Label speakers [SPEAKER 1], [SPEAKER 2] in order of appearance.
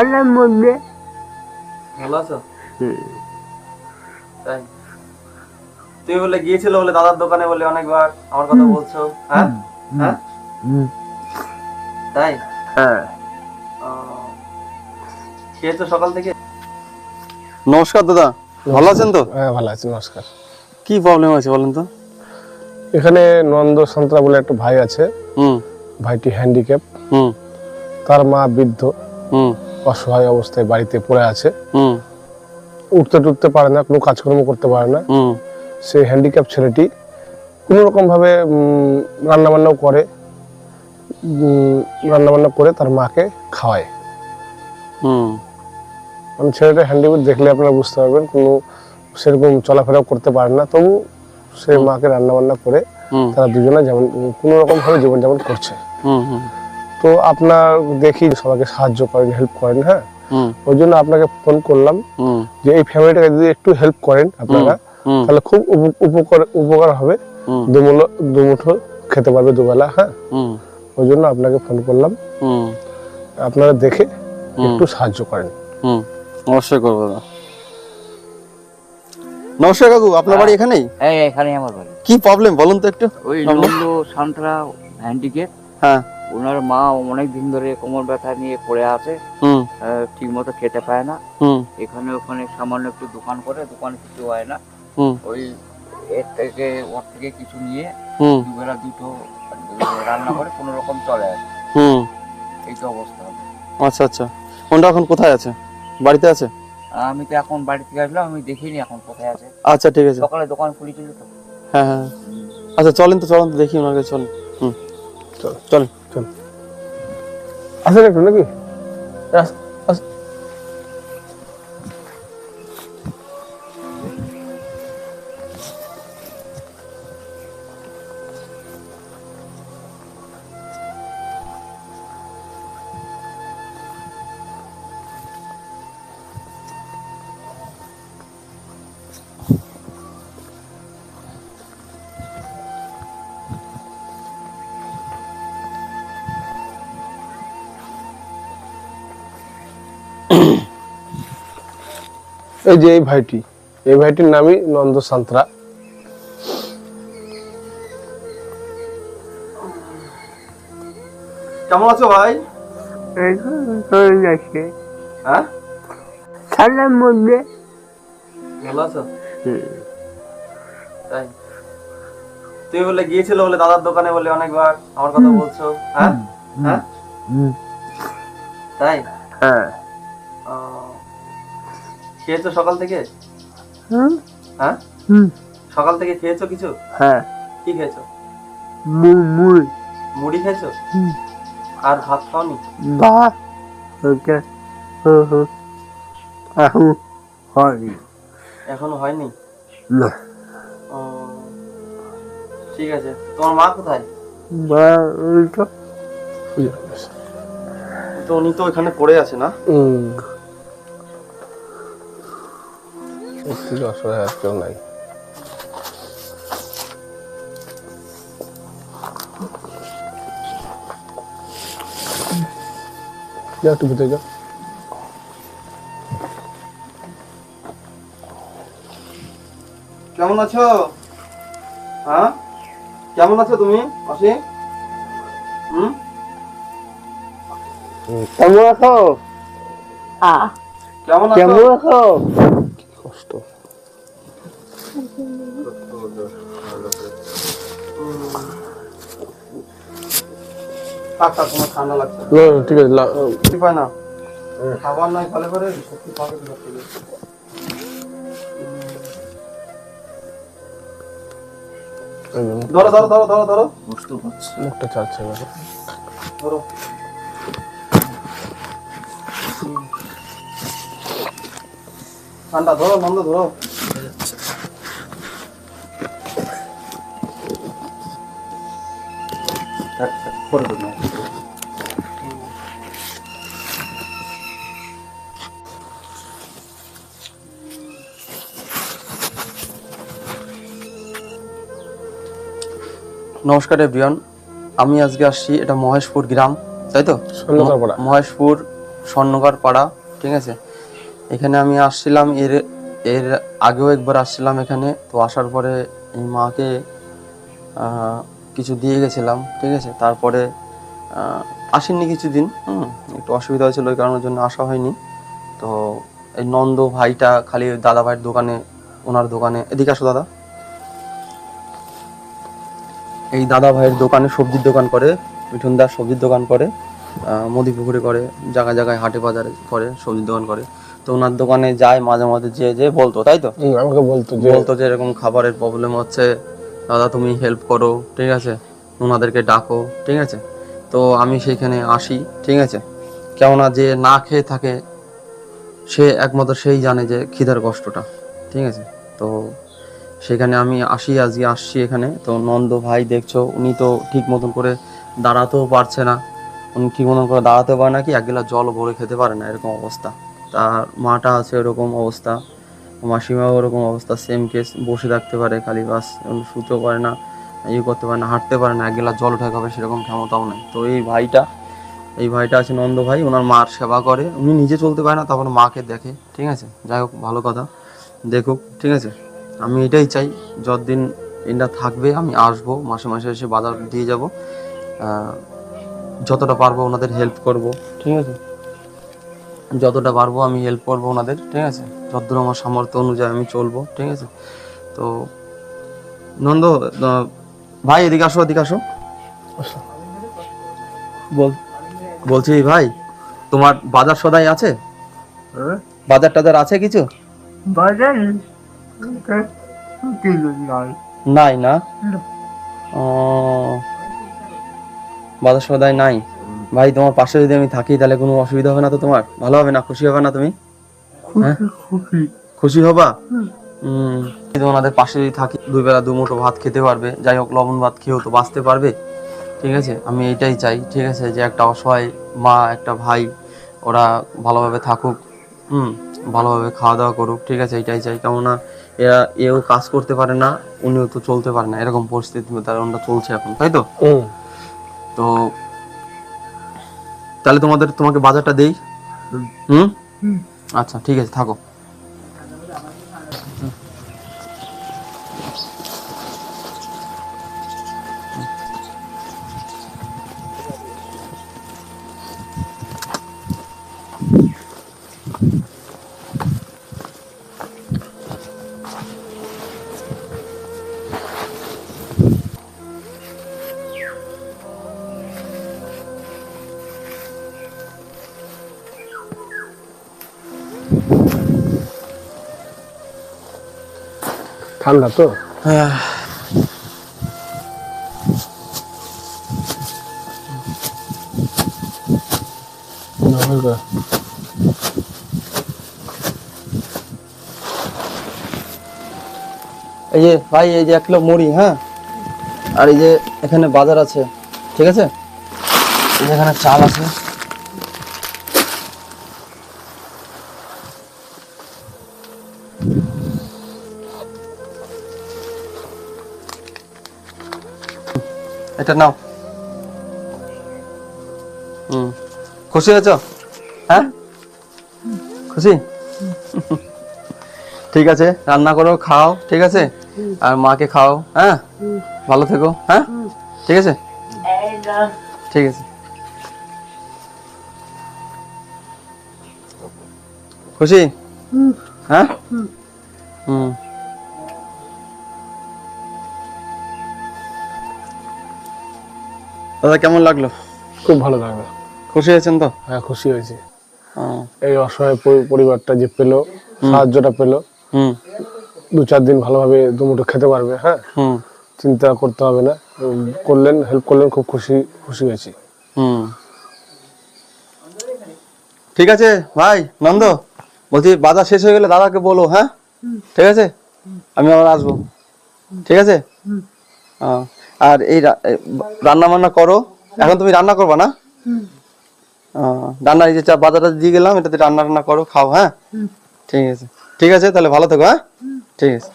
[SPEAKER 1] ঠান্ডার মধ্যে
[SPEAKER 2] ভালো আছো? তাই। তুই বলে গিয়েছিল বলে দাদার দোকানে বলে অনেকবার আমার কথা বলছো হ্যাঁ? হ্যাঁ? তাই?
[SPEAKER 1] হ্যাঁ।
[SPEAKER 2] ও, খেয়েছো সকাল থেকে? নমস্কার দাদা। ভালো আছেন তো?
[SPEAKER 3] হ্যাঁ ভালো আছি নমস্কার।
[SPEAKER 2] কি প্রবলেম আছে বলেন তো?
[SPEAKER 3] এখানে নন্দ সন্ত্রা বলে একটা ভাই আছে।
[SPEAKER 2] হুম।
[SPEAKER 3] ভাইটি হ্যান্ডিক্যাপ
[SPEAKER 2] হুম।
[SPEAKER 3] তার মা বৃদ্ধ।
[SPEAKER 2] হুম।
[SPEAKER 3] অসহায় অবস্থায় বাড়িতে পড়ে আছে।
[SPEAKER 2] হুম।
[SPEAKER 3] উঠতে টুটতে পারে না কোনো কাজকর্ম করতে পারে না। সেই হ্যান্ডিক্যাপ ছেলেটি কোনো রকমভাবে রান্না বান্নাও করে রান্নাবান্না করে তার মাকে খাওয়ায়।
[SPEAKER 2] হুম।
[SPEAKER 3] মানে ছেলেটা হ্যান্ডিক্যাপ দেখলে আপনারা বুঝতে পারবেন কোনো সেরকম চলাফেরাও করতে পারে না। তবু সে মাকে রান্নাবান্না করে তারা দুজনে যেমন কোনো রকম ভাবে জীবনযাপন করছে।
[SPEAKER 2] হুম হুম।
[SPEAKER 3] তো আপনার দেখি সবাইকে সাহায্য করেন হেল্প করেন হ্যাঁ?
[SPEAKER 2] হুম।
[SPEAKER 3] ওই জন্য আপনাকে ফোন করলাম
[SPEAKER 2] হুম।
[SPEAKER 3] যে এই ফ্যামিলিটাকে যদি একটু হেল্প করেন আপনারা তাহলে খুব উপকার উপকার হবে। দুমুলো দুমুঠো খেতে পারবে দুবেলা হ্যাঁ?
[SPEAKER 2] হুম।
[SPEAKER 3] ওই জন্য আপনাকে ফোন করলাম।
[SPEAKER 2] হুম।
[SPEAKER 3] আপনারা দেখে একটু সাহায্য করেন।
[SPEAKER 2] হুম। অবশ্যই করব দাদা। নমস্কার কাকু আপনার বাড়ি এখানেই?
[SPEAKER 4] হ্যাঁ এখানে আমার বাড়ি।
[SPEAKER 2] কি প্রবলেম বলুন তো একটু।
[SPEAKER 4] ওই সান্ত্রা
[SPEAKER 2] হ্যাঁ।
[SPEAKER 4] ওনার মা অনেক দিন ধরে কোমর ব্যথা নিয়ে পড়ে আছে।
[SPEAKER 2] হুম।
[SPEAKER 4] ঠিক মতো খেতে পায় না।
[SPEAKER 2] হুম।
[SPEAKER 4] এখানে ওখানে সামান্য একটু দোকান করে দোকান কিছু হয় না। ওই এর থেকে ওর থেকে কিছু নিয়ে
[SPEAKER 2] হুম।
[SPEAKER 4] দুবেলা দুটো রান্না করে কোনো রকম চলে আসে।
[SPEAKER 2] হুম।
[SPEAKER 4] এই তো অবস্থা।
[SPEAKER 2] আচ্ছা আচ্ছা। ওনটা এখন কোথায় আছে? বাড়িতে আছে?
[SPEAKER 4] আমি তো এখন বাড়ি থেকে আসলাম আমি দেখিনি এখন কোথায় আছে।
[SPEAKER 2] আচ্ছা ঠিক আছে।
[SPEAKER 4] সকালে দোকান খুলেছিল তো।
[SPEAKER 2] হ্যাঁ হ্যাঁ। আচ্ছা চলেন তো চলেন তো দেখি ওনাকে চলেন। হুম।
[SPEAKER 3] চল।
[SPEAKER 2] চলেন।
[SPEAKER 3] আসেন একটু নাকি? এই যে এই ভাইটি এই ভাইটির নামই নন্দ সান্ত্রা।
[SPEAKER 2] কেমন আছো ভাই?
[SPEAKER 1] এখন চলে যাচ্ছে।
[SPEAKER 2] হ্যাঁ?
[SPEAKER 1] ঠান্ডার মধ্যে
[SPEAKER 2] ভালো আছো? তাই। তুই বলে গিয়েছিল বলে দাদার দোকানে বলে অনেকবার আমার কথা বলছো। হ্যাঁ? হ্যাঁ? তাই?
[SPEAKER 1] হ্যাঁ।
[SPEAKER 2] খেয়েছো সকাল থেকে? হ্যাঁ? সকাল থেকে খেয়েছো কিছু?
[SPEAKER 1] হ্যাঁ।
[SPEAKER 2] কি খেয়েছো?
[SPEAKER 1] মুই
[SPEAKER 2] মুড়ি। খেয়েছো? আর ভাত খাওনি?
[SPEAKER 1] ওকে। এখন হয়নি।
[SPEAKER 2] এখনও হয়নি?
[SPEAKER 1] না।
[SPEAKER 2] ঠিক আছে। তোমার মা কোথায়?
[SPEAKER 1] ওই তো।
[SPEAKER 2] উনি তো ওখানে পড়ে আছে না?
[SPEAKER 3] ওর অসহায় আর কেউ নাই। যাও একটু ভিতরে যাও।
[SPEAKER 2] কেমন আছো? হ্যাঁ? কেমন আছো তুমি অসীম হুম?
[SPEAKER 1] কেমন আছো? আ
[SPEAKER 2] কেমন আছো?
[SPEAKER 3] না, ঠিক আছে
[SPEAKER 2] না? খাবার নাই ফলে করে পাবে ধরো ধরো ধরো ধরো ধরো।
[SPEAKER 4] বুঝতে পারছি
[SPEAKER 3] মুখটা।
[SPEAKER 2] ধরো। ঠান্ডা ধরো নন্দ ধরো। নমস্কার এভরিওয়ান আমি আজকে আসছি এটা মহেশপুর গ্রাম তাই তো? মহেশপুর স্বর্ণকার পাড়া ঠিক আছে? এখানে আমি আসছিলাম, এর এর আগেও একবার আসছিলাম এখানে। তো আসার পরে এই মাকে কিছু দিয়ে গেছিলাম, ঠিক আছে? তারপরে আসেননি কিছুদিন, হুম, একটু অসুবিধা হয়েছিল ওই কারণের জন্য আসা হয়নি। তো এই নন্দ ভাইটা খালি দাদা ভাইয়ের দোকানে, ওনার দোকানে, এদিকে আসো দাদা। এই দাদা ভাইয়ের দোকানে সবজির দোকান করে, মিঠুনদার সবজির দোকান করে মুদি পুকুরে করে, জায়গায় জায়গায় হাটে বাজারে করে, সবজির দোকান করে। তো ওনার দোকানে যায় মাঝে মাঝে যে যে বলতো তাই তো?
[SPEAKER 3] আমাকে বলতো যে
[SPEAKER 2] বলতো যে এরকম খাবারের প্রবলেম হচ্ছে। দাদা তুমি হেল্প করো ঠিক আছে? ওনাদেরকে ডাকো ঠিক আছে? তো আমি সেইখানে আসি ঠিক আছে? কেননা যে না খেয়ে থাকে সে একমাত্র সেই জানে যে খিদার কষ্টটা ঠিক আছে? তো সেখানে আমি আসি আজকে আসছি এখানে। তো নন্দ ভাই দেখছ উনি তো ঠিক মতন করে দাঁড়াতেও পারছে না। উনি ঠিক মতন করে দাঁড়াতে পারে না কি এক গিলাস জল ভরে খেতে পারে না এরকম অবস্থা। তার মাটা আছে এরকম অবস্থা, মাসিমাও ওরকম অবস্থা সেম কেস বসে থাকতে পারে, খালি বাস শুতেও পারে না ইয়ে করতে পারে না, হাঁটতে পারে না, এক গেলা জল ঠেকাবে সেরকম ক্ষমতাও নেই। তো এই ভাইটা এই ভাইটা আছে নন্দ ভাই, ওনার মার সেবা করে, উনি নিজে চলতে পারে না তারপর মাকে দেখে, ঠিক আছে? যাই হোক, ভালো কথা, দেখুক, ঠিক আছে? আমি এটাই চাই, যতদিন এটা থাকবে, আমি আসব, মাসে মাসে এসে বাজার দিয়ে যাব যতটা পারব ওনাদের হেল্প করব, ঠিক আছে? যতটা পারব আমি হেল্প করব ওনাদের ঠিক আছে? যতদূর আমার সামর্থ্য অনুযায়ী আমি চলবো ঠিক আছে? তো নন্দ ভাই এদিকে আসো এদিকে আসো। বল বলছি ভাই তোমার বাজার সদাই আছে?
[SPEAKER 1] হ্যাঁ?
[SPEAKER 2] বাজার টাজার আছে কিছু?
[SPEAKER 1] বাজার? নাই।
[SPEAKER 2] না। বাজার সদাই নাই? ভাই তোমার পাশে যদি আমি থাকি তাহলে কোনো অসুবিধা হবে না তো তোমার? ভালো হবে না? খুশি হবে না তুমি? হ্যাঁ?
[SPEAKER 1] খুশি
[SPEAKER 2] হবা? হুম। কিন্তু ওনাদের পাশে যদি থাকি দুই বেলা দু মুঠো ভাত খেতে পারবে। যাই হোক লবণ ভাত খেয়েও তো বাঁচতে পারবে। ঠিক আছে? আমি এইটাই চাই ঠিক আছে? যে একটা অসহায় মা একটা ভাই ওরা ভালোভাবে থাকুক হুম ভালোভাবে খাওয়া দাওয়া করুক। ঠিক আছে? এইটাই চাই। কেননা এরা এও কাজ করতে পারে না উনিও তো চলতে পারে না। এরকম পরিস্থিতি তারা ওনারা চলছে এখন তাই তো? তো তাহলে তোমাদের তোমাকে বাজারটা দেই? হুম? আচ্ছা ঠিক আছে থাকো।
[SPEAKER 3] ঠান্ডা তো?
[SPEAKER 2] এই যে ভাই, এই যে এক কিলো মুড়ি হ্যাঁ? আর এই যে এখানে বাজার আছে, ঠিক আছে? এখানে চাল আছে। এটা নাও। হুম। খুশি হয়েছ? হ্যাঁ? খুশি? ঠিক আছে, রান্না করো, খাও, ঠিক আছে? আর মাকে খাও হ্যাঁ? ভালো থেকো হ্যাঁ? ঠিক আছে? ঠিক আছে। খুশি? হ্যাঁ? হুম। দাদা কেমন লাগল?
[SPEAKER 3] খুব ভালো লাগল।
[SPEAKER 2] খুশি হয়েছেন তো?
[SPEAKER 3] হ্যাঁ খুশি হয়েছি। এই অসহায় পরিবারটা যে পেল সাহায্যটা পেল
[SPEAKER 2] হুম।
[SPEAKER 3] দু চার দিন ভালোভাবে দুমুঠো খেতে পারবে হ্যাঁ?
[SPEAKER 2] হুম।
[SPEAKER 3] চিন্তা করতে হবে না। করলেন হেল্প করলেন খুব খুশি খুশি হয়েছি।
[SPEAKER 2] হুম। ঠিক আছে ভাই নন্দ বলছি বাজার শেষ হয়ে গেলে দাদাকে বলো হ্যাঁ? ঠিক আছে? আমি আবার আসব। ঠিক আছে? হ্যাঁ। আর এই রান্না বান্না করো। এখন তুমি রান্না করবা না? রান্না এই যে চা বাজারটা দিয়ে গেলাম এটাতে রান্না রান্না করো খাও হ্যাঁ? ঠিক আছে। ঠিক আছে তাহলে ভালো থেকো হ্যাঁ? ঠিক আছে।